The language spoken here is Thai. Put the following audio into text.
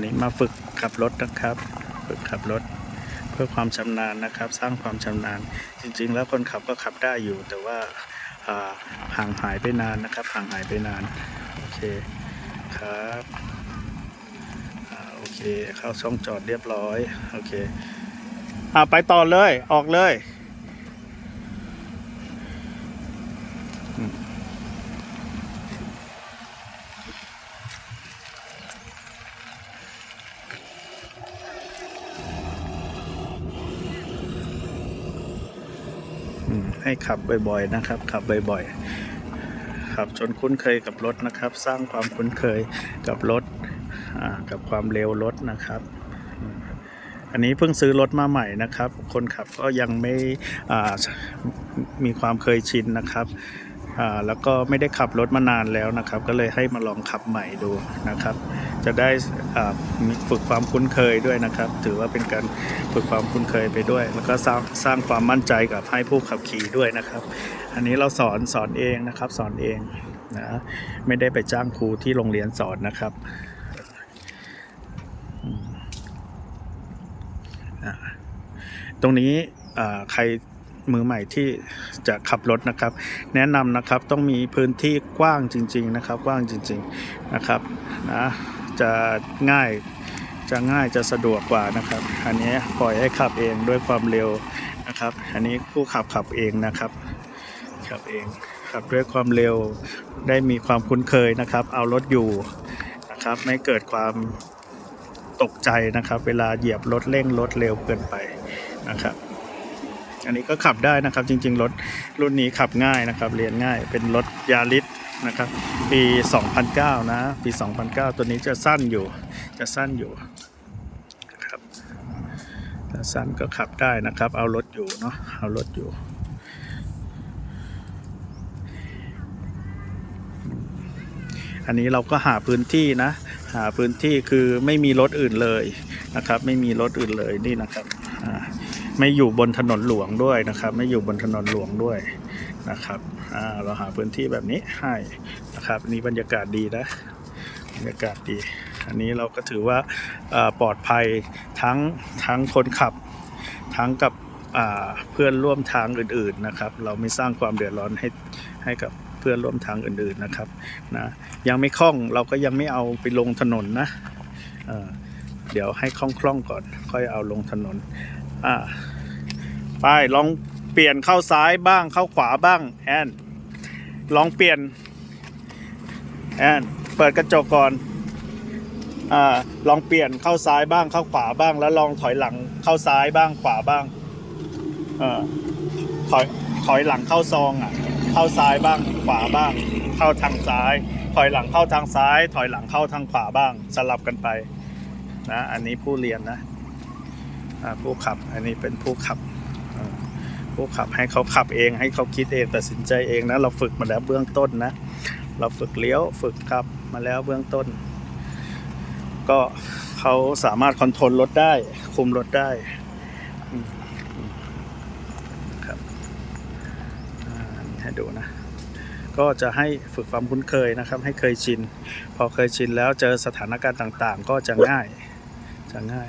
นนี้มาฝึกขับรถนะครับ ฝึกขับรถ เพื่อความชำนาญนะครับ สร้างความชำนาญ จริง ๆ แล้วคนขับก็ขับได้อยู่ แต่ว่าอ่าห่างหายไปนานนะครับ ห่างหายไปนาน โอเคครับอโอเค เข้าช่องจอดเรียบร้อย โอเคอ่าไปต่อเลย ออกเลยอื ให้ขับบ่อยๆนะครับ ขับบ่อยๆขับจนคุ้นเคยกับรถนะครับ สร้างความคุ้นเคยกับรถกับความเร็วรถนะครับอันนี้เพิ่งซื้อรถมาใหม่นะครับ คนขับก็ยังไม่มีความเคยชินนะครับ แล้วก็ไม่ได้ขับรถมานานแล้วนะครับ ก็เลยให้มาลองขับใหม่ดูนะครับ จะได้ฝึกความคุ้นเคยด้วยนะครับ ถือว่าเป็นการฝึกความคุ้นเคยไปด้วย แล้วก็สร้างสร้างความมั่นใจกับให้ผู้ขับขี่ด้วยนะครับ อันนี้เราสอนสอนเองนะครับ สอนเองนะไม่ได้ไปจ้างครูที่โรงเรียนสอนนะครับตรงนี้ใครมือใหม่ที่จะขับรถนะครับ แนะนำนะครับต้องมีพื้นที่กว้างจริง ๆ นะครับ กว้างจริง ๆนะครับนะ จะง่ายจะง่ายจะสะดวกกว่านะครับ อันนี้ปล่อยให้ขับเองด้วยความเร็วนะครับ อันนี้ผู้ขับขับเองนะครับขับเองขับด้วยความเร็วได้มีความคุ้นเคยนะครับ เอารถอยู่นะครับ ไม่เกิดความตกใจนะครับ เวลาเหยียบรถเร่งรถเร็วเกินไปนะครับ อันนี้ก็ขับได้นะครับจริง ๆ รถรุ่นนี้ขับง่ายนะครับ เรียนง่ายเป็นรถยาริส นะครับ ปี 2009 นะ ปี 2009 ตัวนี้จะสั้นอยู่ จะสั้นอยู่นะครับถ้าสั้นก็ขับได้นะครับ เอารถอยู่เนาะ เอารถอยู่อันนี้เราก็หาพื้นที่นะ หาพื้นที่คือไม่มีรถอื่นเลยนะครับ ไม่มีรถอื่นเลยนี่นะครับไม่อยู่บนถนนหลวงด้วยนะครับ ไม่อยู่บนถนนหลวงด้วย นะครับเราหาพื้นที่แบบนี้ให้นะครับนี่บรรยากาศดีนะบรรยากาศดี อันนี้เราก็ถือว่าปลอดภัยทั้งทั้งคนขับ ทั้งกับเพื่อนร่วมทางอื่นๆนะครับ เราไม่สร้างความเดือดร้อนให้ให้กับเพื่อนร่วมทางอื่นๆนะครับนะยังไม่คล่องเราก็ยังไม่เอาไปลงถนนนะเเดี๋ยวให้คล่องๆก่อน ค่อยเอาลงถนนอ่าไปลอง เปลี่ยนเข้าซ้ายบ้างเข้าขวาบ้างแอนลองเปลี่ยนแอนเปิดกระจกก่อนอ่าลองเปลี่ยนเข้าซ้ายบ้างเข้าขวาบ้าง แล้วลองถอยหลังเข้าซ้ายบ้างขวาบ้างเออถอยถอยหลังเข้าซองอะ เข้าซ้ายบ้างขวาบ้าง เข้าทางซ้าย ถอยหลังเข้าทางซ้าย ถอยหลังเข้าทางขวาบ้าง สลับกันไปนะอันนี้ผู้เรียนนะผู้ขับอันนี้เป็นผู้ขับ ผู้ขับให้เขาขับเองให้เขาคิดเองตัดสินใจเองนะ เราฝึกมาแล้วเบื้องต้นนะ เราฝึกเลี้ยวฝึกขับมาแล้วเบื้องต้น ก็เขาสามารถคอนโทรลรถได้ คุมรถได้ครับให้ดูนะ ก็จะให้ฝึกความคุ้นเคยนะครับ ให้เคยชิน พอเคยชินแล้วเจอสถานการณ์ต่างๆ ก็จะง่ายจะง่าย